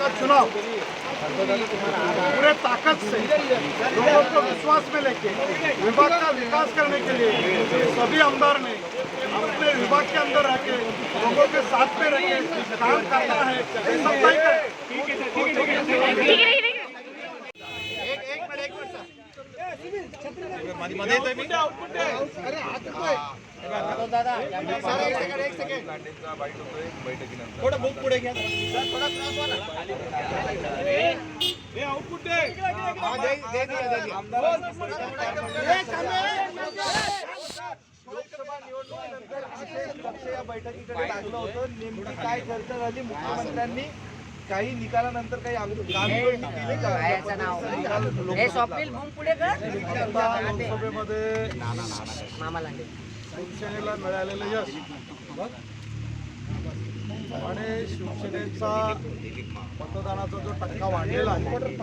का चुनाव। पूरे ताकत से लोगों को विश्वास में लेके विभाग का विकास करने के लिए सभी आमदार ने अपने विभाग के अंदर रह के लोगों के साथ में रह के काम करना है। ये सब तय करें। लोकसभा निवडणुकीनंतर लक्ष या बैठकीकडे लागलं होतं नेमकी काय चर्चा झाली मुख्यमंत्र्यांनी काही निकालानंतर काही आम- काम केले का? पुढे लोकसभेमध्ये शिवसेनेला मिळालेलं यश. आणि शिवसेनेचा मतदानाचा जो टक्का वाढलेला आहे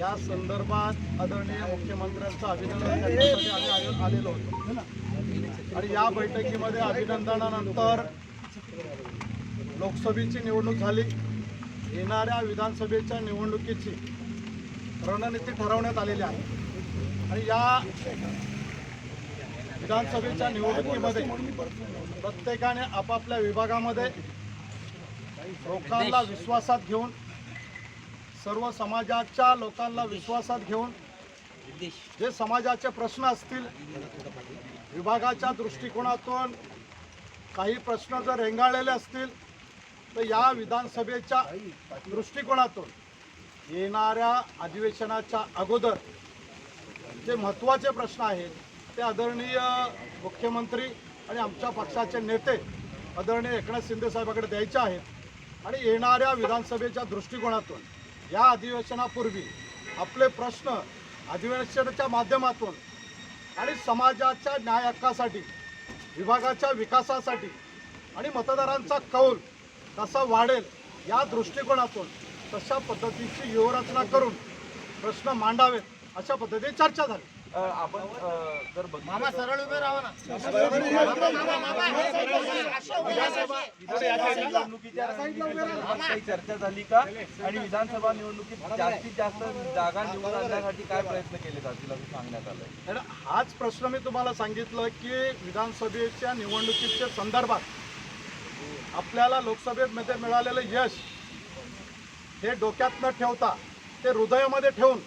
या संदर्भात आदरणीय मुख्यमंत्र्यांचं अभिनंदन करण्यासाठी आम्ही आलेलो होतो. आणि या बैठकीमध्ये अभिनंदनानंतर लोकसभेची निवडणूक झाली. येणाऱ्या विधानसभेच्या निवडणुकीची रणनीती ठरवण्यात आलेली आहे. आणि या विधानसभेच्या निवडणुकीमध्ये प्रत्येकाने आपापल्या विभागामध्ये लोकांना विश्वासात घेऊन सर्व समाजाच्या लोकांना विश्वासात घेऊन जे समाजाचे प्रश्न असतील विभागाच्या दृष्टिकोनातून काही प्रश्न जर रेंगाळलेले असतील तर या विधानसभेच्या दृष्टिकोनातून येणाऱ्या अधिवेशनाच्या अगोदर जे महत्त्वाचे प्रश्न आहेत ते आदरणीय मुख्यमंत्री आणि आमच्या पक्षाचे नेते आदरणीय एकनाथ शिंदे साहेबाकडे द्यायचे आहेत. आणि येणाऱ्या विधानसभेच्या दृष्टिकोनातून या अधिवेशनापूर्वी आपले प्रश्न अधिवेशनाच्या माध्यमातून आणि समाजाच्या न्याय हक्कासाठी विभागाच्या विकासासाठी आणि मतदारांचा कौल कसा वाढेल या दृष्टिकोनातून तशा पद्धतीची व्यूहरचना करून प्रश्न मांडावेत अशा पद्धतीने चर्चा झाली. आपण जर बघितलं मामा सरळ उभे राहा ना. विधानसभा निवडणुकीच्या रणनीतीसंदर्भात काही चर्चा झाली का? आणि विधानसभा निवडणुकीत जास्तीत जास्त जागा निवडून आणण्यासाठी काय प्रयत्न केले जातील असं सांगण्यात आलंय? हाच प्रश्न मी तुम्हाला सांगितलं की विधानसभेच्या निवडणुकीच्या संदर्भात आपल्याला लोकसभेमध्ये मिळालेलं यश हे डोक्यात न ठेवता ते हृदयामध्ये ठेवून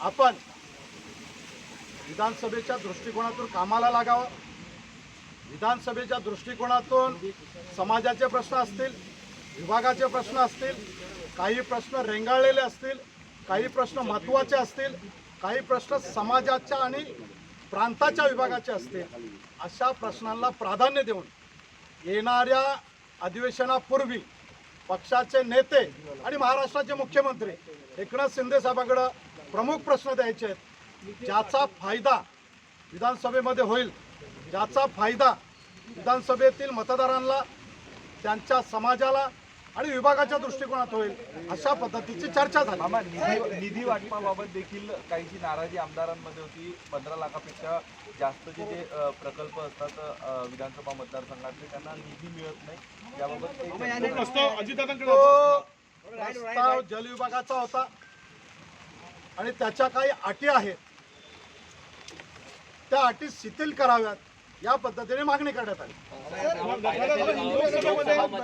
आपण विधानसभेच्या दृष्टिकोनातून कामाला लागावं. विधानसभेच्या दृष्टिकोनातून समाजाचे प्रश्न असतील विभागाचे प्रश्न असतील काही प्रश्न रेंगाळलेले असतील काही प्रश्न महत्त्वाचे असतील काही प्रश्न समाजाच्या आणि प्रांताच्या विभागाचे असतील अशा प्रश्नांना प्राधान्य देऊन येणाऱ्या अधिवेशनापूर्वी पक्षाचे नेते आणि महाराष्ट्राचे मुख्यमंत्री एकनाथ शिंदे साहेबांकडं प्रमुख प्रश्न द्यायचे आहेत. ज्याचा फायदा विधानसभेमध्ये होईल ज्याचा फायदा विधानसभेतील मतदारांना त्यांच्या समाजाला आणि विभागाच्या दृष्टिकोनात होईल अशा पद्धतीची चर्चा झाली. मामा निधी निधी वाटपाबाबत देखील काहीची नाराजी आमदारांमध्ये होती. पंधरा लाखापेक्षा जास्तचे जे प्रकल्प असतात विधानसभा मतदारसंघातले त्यांना निधी मिळत नाही. याबाबत प्रस्ताव जलविभागाचा होता. आणि त्याच्या काही अटी आहेत. त्या अटी शिथिल कराव्यात या पद्धतीने मागणी करण्यात आली.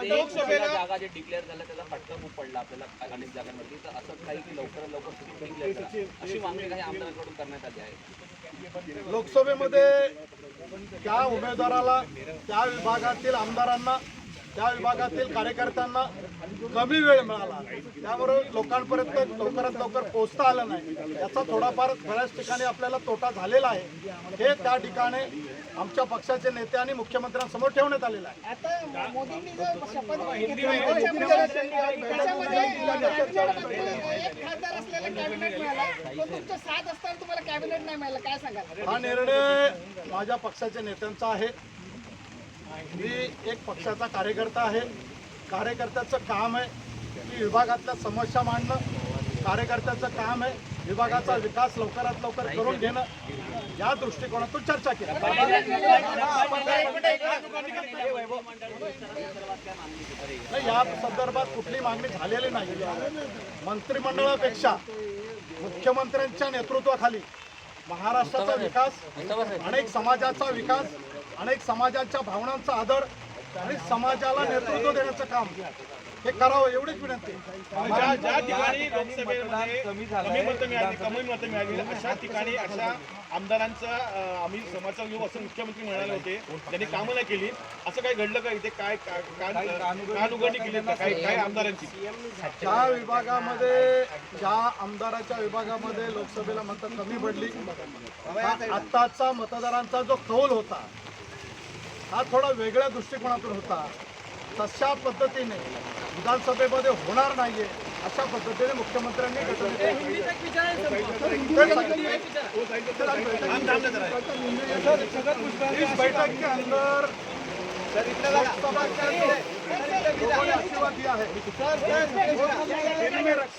लोकसभेला जागा जे डिक्लेअर झाल्या फटका खूप पडला आपल्याला अनेक जागांवरती तर काही की लवकरात लवकर डिक्लेअर करा अशी मागणी काही आमदारांकडून करण्यात आली आहे लोकसभेमध्ये त्या उमेदवाराला त्या विभागातील आमदारांना त्या विभागातील कार्यकर्त्यांना कमी वेळ मिळाला. त्यामुळे लोकांपर्यंत लवकरात लवकर पोहोचता आलं नाही. याचा थोडाफार बऱ्याच ठिकाणी आपल्याला तोटा झालेला आहे. हे त्या ठिकाणी आमच्या पक्षाचे नेते आणि मुख्यमंत्र्यांसमोर ठेवण्यात आलेलं आहे. आता मोदींनी जो शपथविधी घेतला त्याच्यामध्ये एक खासदार असलेला कॅबिनेट मिळाला. तो तुमच्या साथ असताना तुम्हाला कॅबिनेट नाही मिळालं. काय सांगाल? हा निर्णय माझ्या पक्षाच्या नेत्यांचा आहे. मी एक पक्षाचा कार्यकर्ता आहे. कार्यकर्त्याचं काम आहे की विभागातल्या समस्या मांडणं. कार्यकर्त्याचं काम आहे विभागाचा विकास लवकरात लवकर करून घेणं. या दृष्टिकोनातून चर्चा केली. या संदर्भात कुठली मागणी झालेली नाही. मंत्रिमंडळापेक्षा मुख्यमंत्र्यांच्या नेतृत्वाखाली महाराष्ट्राचा विकास अनेक समाजाचा विकास अनेक समाजाच्या भावनांचा आदर आणि समाजाला नेतृत्व देण्याचं काम. हे करावं एवढीच विनंती. ज्या ज्या ठिकाणी लोकसभेमध्ये कमी मतं मिळाली कमी मतं मिळाली अशा ठिकाणी अशा आमदारांचा आम्ही समाजाचा घेऊ असं मुख्यमंत्री म्हणाले होते. त्यांनी कामं नाही केली असं काही घडलं का इथे? काय का- कान कान उघडणी केली का काही काही आमदारांची? ज्या विभागामध्ये ज्या आमदाराच्या विभागामध्ये लोकसभेला मतं कमी पडली आत्ताचा मतदारांचा जो कौल होता हा थोडा वेगळ्या दृष्टिकोनातून होता. तशा पद्धतीने विधानसभेमध्ये होणार नाहीये अशा पद्धतीने मुख्यमंत्र्यांनी बैठक के अंदर लोकसभा के अंदर है